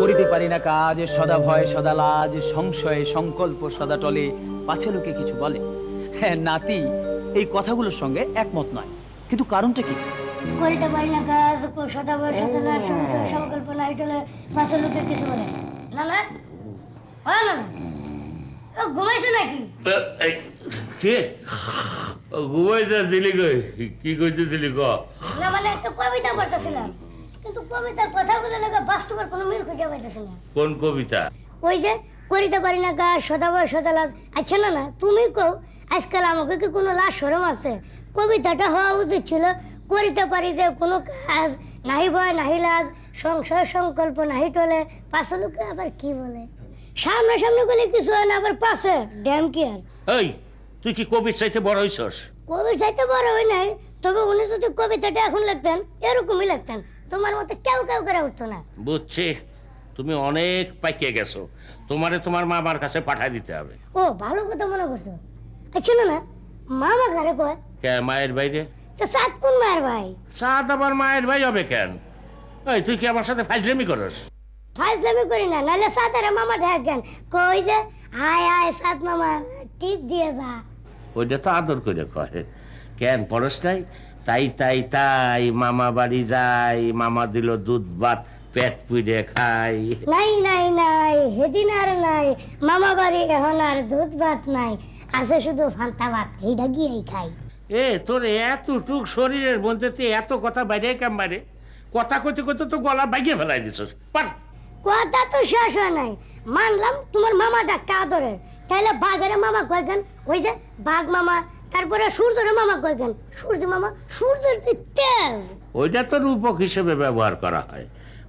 করিতে পারি না কাজ সদা ভয় সদা লাজ সংশয় সংকল্প সদা টলে। পাছে লোকে কিছু বলে। হ্যাঁ নাতি এই কথাগুলোর সঙ্গে একমত নয়। কিন্তু কারণটা কি? করিতে পারি না কাজ সদা বয়স সদা সংশয় সংকল্প না হইলে পাশের লোকের কিছু বলে। না না ও না না ঘুমাইছে নাকি? কে? ঘুমাইতে দিলি কই? কি কইতেছিলি ক? না মানে একটা কবিতা পড়তেছিলাম। কিন্তু কবিতার কথাগুলো লেগে বাস্তবের কোনো মিল খুঁজে পাইতেছি না। কোন কবিতা? ওই যে করিতে পারি না বয়স আচ্ছা না না তুমি কও আজকাল আমাকে কি কোনো লাশ সরম আছে? কবিতাটা হওয়া উচিত ছিল করিতে পারি যে কোনো কাজ নাহি ভয় নাহি লাজ সংশয় সংকল্প নাহি টলে পাশে লোকে আবার কি বলে? সামনে সামনে বলে কিছু হয় না আবার পাশে ড্যাম কি আর? এই তুই কি কবির চাইতে বড় হইছস? কবির চাইতে বড় হয় নাই তবে উনি যদি কবিতাটা এখন লিখতেন এরকমই লিখতেন। তোমার মতো কেউ কেউ করে উঠতো না। বুঝছি। তুমি অনেক পাইকে গেছো। তোমারে তোমার মামার কাছে পাঠাই দিতে হবে। ও ভালো কথা মনে করছ। আচ্ছা না মামা ঘরে কয়? কে মায়ের বাইরে তো সাত কোন মায়ের ভাই? সাত আবার মায়ের ভাই হবে কেন? এই তুই কি আমার সাথে ফাইজলেমি করস? ফাজলামি করি না নাহলে সাতেরা মামা ঢাকেন কই যে আয় আয় সাত মামা টিপ দিয়ে যা। ওইটা তো আদর করে কয়। কেন পরশ নাই? তাই তাই তাই মামা বাড়ি যাই মামা দিল দুধ ভাত পেট পুড়ে খাই। নাই নাই নাই হেদিন আর নাই মামা বাড়ি এখন আর দুধ ভাত নাই আছে শুধু ফান্তা ভাত এইটা গিয়েই খাই। এ তোর এতটুক শরীরের মধ্যে তুই এত কথা বাইরে কাম বাইরে? কথা কইতে কইতে তো গলা বাইকে ফেলাই দিছস পার। কথা তো শেষ হয় নাই মানলাম তোমার মামা ডাকটা আদরের তাহলে বাঘের মামা কয়েকখান ওই যে বাঘ মামা তারপরে সূর্যের মামা কয়েকখান সূর্য মামা সূর্যের যে তেজ। ওইটা তো রূপক হিসেবে ব্যবহার করা হয়।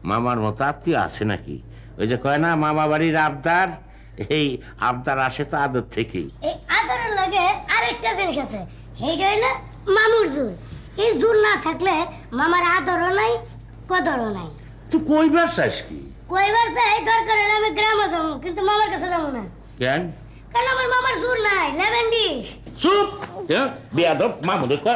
মামার মতো আত্মীয় আছে নাকি? ওই যে কয় না মামা বাড়ির আবদার? এই আবদার আসে তো আদর থেকেই। এই আদরের লাগে আরেকটা জিনিস আছে। সেইটা হইলে মামুর জোর। এই জোর না থাকলে মামার আদরও নাই কদরও নাই। তুই কইবার চাস কি? কয়বার চাই দরকার হলে আমি গ্রামে যাব কিন্তু মামার কাছে যাব না। কেন? কারণ আমার মামার জোর নাই Sup! Ya, bir adam Mahmut'u koy.